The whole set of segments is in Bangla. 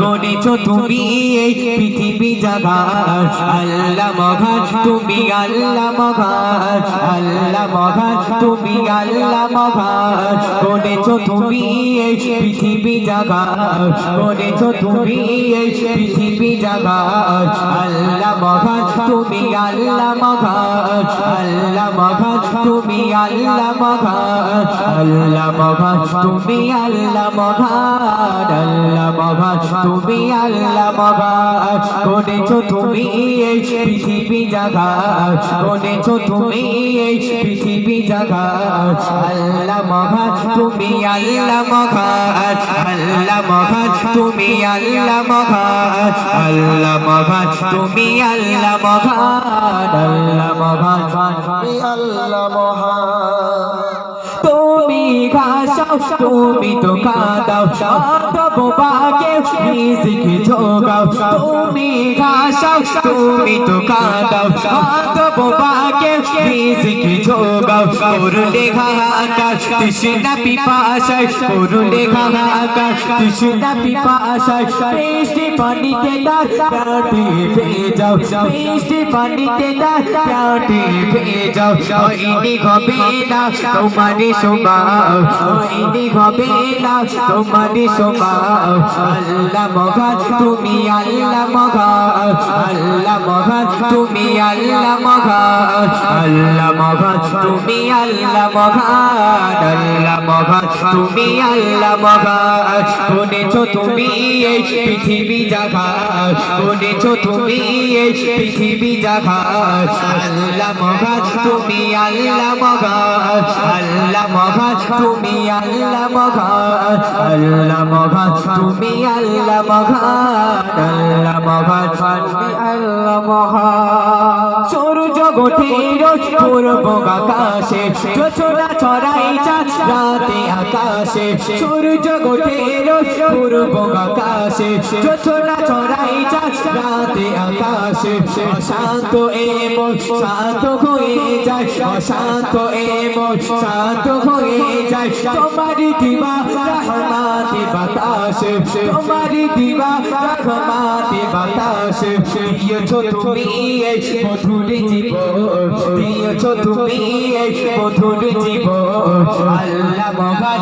করেছ তুমি এই পৃথিবী জাগার। আল্লাহ মহান, তুমি আল্লাহ মহান। আল্লাহ মহান, তুমি আল্লাহ মহান। করেছ তুমি এই পৃথিবী জাগার। করেছ তুমি এই পৃথিবী জাগার। আল্লাহ মহান, তুমি আল্লাহ মহান। আল্লাহ মহান, তুমি আল্লাহ মহান। আল্লাহ মহান, তুমি আল্লাহ মহান। আল্লাহ মহান তুমি আল্লাহ মহান করেছ তুমি এই পৃথিবী জাগার করেছ তুমি এই পৃথিবী জাগার আল্লাহ মহান তুমি আল্লাহ মহান আল্লাহ মহান তুমি আল্লাহ মহান আল্লাহ মহান তুমি আল্লাহ মহান আল্লাহ তুমি আল্লাহ মহান তুমি ঘাসাও তুমি তো কাদাও তব বাকে রিজিক যোগাও তুমি ঘাসাও তুমি তো কাদাও তব বাকে রিজিক যোগাও করলে হাহাকার তৃষ্ণা পিপাসায়। করলে হাহাকার তৃষ্ণা পিপাসায়। বৃষ্টি পানিতে দাঁত প্রাণে পেয়ে যাও বৃষ্টি পানিতে দাঁত প্রাণে পেয়ে যাও হয়নি হবে না তোমারে সোমাও হয়নি হবে না তোমারে সোমাও আল্লাহ মহান তুমি আল্লাহ মহান আল্লাহ মহান তুমি আল্লাহ মহান আল্লাহ মহান তুমি আল্লাহ আল্লাহ মহান তুমি আল্লাহ মহান করেছ তুমি এই পৃথিবী জাগাত করেছ তুমি এই পৃথিবী জাগাত আল্লাহ মহান তুমি আল্লাহ মহান আল্লাহ মহান তুমি আল্লাহ মহান আল্লাহ মহান তুমি আল্লাহ মহান আল্লাহ মহান তুমি আল্লাহ মহান সূর্য গোঠের পূর্ব আকাশে ছোছনা ছড়াই চাঁদ আকাশে, সূর্য গোঠের পূর্ব আকাশে ছোছনা ছড়াই চাঁদ রাতে আকাশে। শান্ত এমন শান্ত হয়ে যায়, অশান্ত এমন শান্ত হয়ে যায়। তোমার দিবা রহমাতে বাতাসে, তোমার দিবা রহমাতে বাতাসে। দিয়েছ তুমি মধুর জীবন, দিয়েছ তুমি মধুর জীবন। আল্লাহ মহান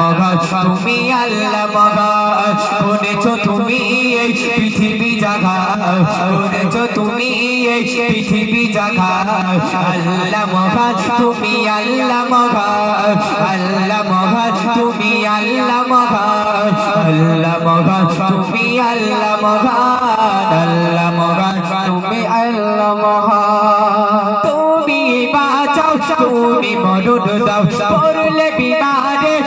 মহান তুমি আল্লাহ মহান করেছ তুমি এই পৃথিবী জাগা করেছ তুমি এই পৃথিবী জাগা, আল্লাহ মহান তুমি আল্লাহ মহান আল্লাহ মহান তুমি আল্লাহ মহান আল্লাহ মহান তুমি আল্লাহ মহান আল্লাহ মহান তুমি আল্লাহ মহান তুমি বাঁচাও, তুমি মরণ দাও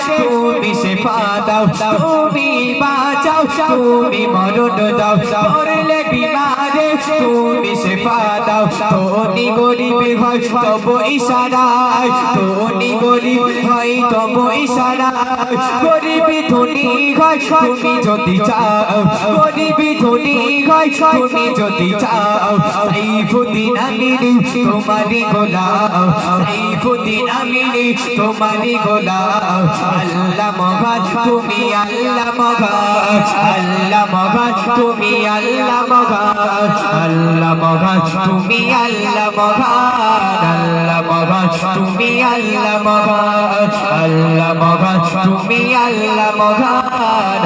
তুমি শেফা দাও তুমি বাঁচাও। তুমি মরণ দাও পড়লে বিমারে তুমি শেফা দাও। তোনি গরিব হয়, তব ইশারায়। তোনি গরিব হয়, তব ইশারায়। গরিব ধনী হয়, তুমি যদি চাও। গরিব ধনী হয়, তুমি যদি চাও। সাইফুদ্দিন আমির তোমারি গোলাম। সাইফুদ্দিন আমির তোমারি গোলাম। আল্লাহ মহান, তুমি আল্লাহ মহান। আল্লাহ মহান তুমি আল্লাহ মহান আল্লাহ মহান তুমি আল্লাহ মহান আল্লাহ মহান তুমি আল্লাহ মহান আল্লাহ মহান তুমি আল্লাহ মহান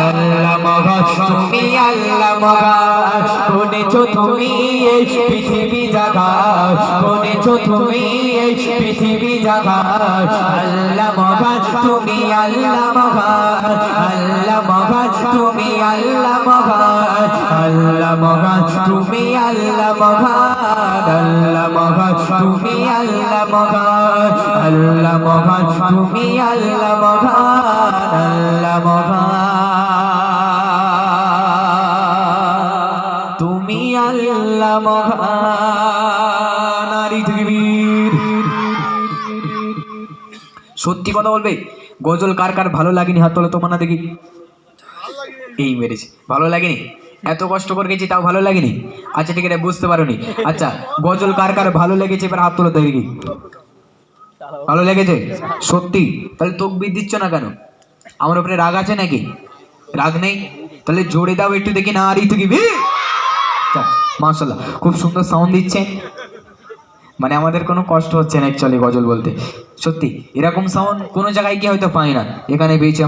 আল্লাহ মহান তুমি আল্লাহ মহান করেছ তুমি এই পৃথিবী জাগাত করেছ তুমি এই পৃথিবী জাগাত আল্লাহ মহান তুমি আল্লাহ মহান আল্লাহ মহান তুমি আল্লাহ মহান আল্লাহ মহান তুমি আল্লাহ মহান আল্লাহ মহান তুমি আল্লাহ মহান আল্লাহ মহান তুমি আল্লাহ মহান আল্লাহ মহান তুমি আল্লাহ মহান নারী তকবীর সত্যি কথা বলবে, গজল কার কার ভালো লাগেনি? হাত তোলে তোমার না দেখি। এই মেরেছে। ভালো লাগেনি? এত কষ্ট করে গেছি, তাও ভালো লাগেনি? আচ্ছা ঠিক আছে, বুঝতে পারোনি। আচ্ছা গজল কার কার ভালো লেগেছে? এবার হাত তুলে দেখি। ভালো লেগেছে? সত্যি? তাহলে তকবির দিচ্ছ না কেন? আমার উপরে রাগ আছে নাকি? রাগ নেই? তাহলে জোরে দাও একটু দেখি না আর তুই মাশাল্লাহ খুব সুন্দর সাউন্ড দিচ্ছে মানে আমাদের কোনো কষ্ট হচ্ছে না অ্যাকচুয়ালি গজল বলতে সত্যি, এরকম সাউন্ড কোনো জায়গায় গিয়ে হয়তো পাই না এখানে পেয়েছি।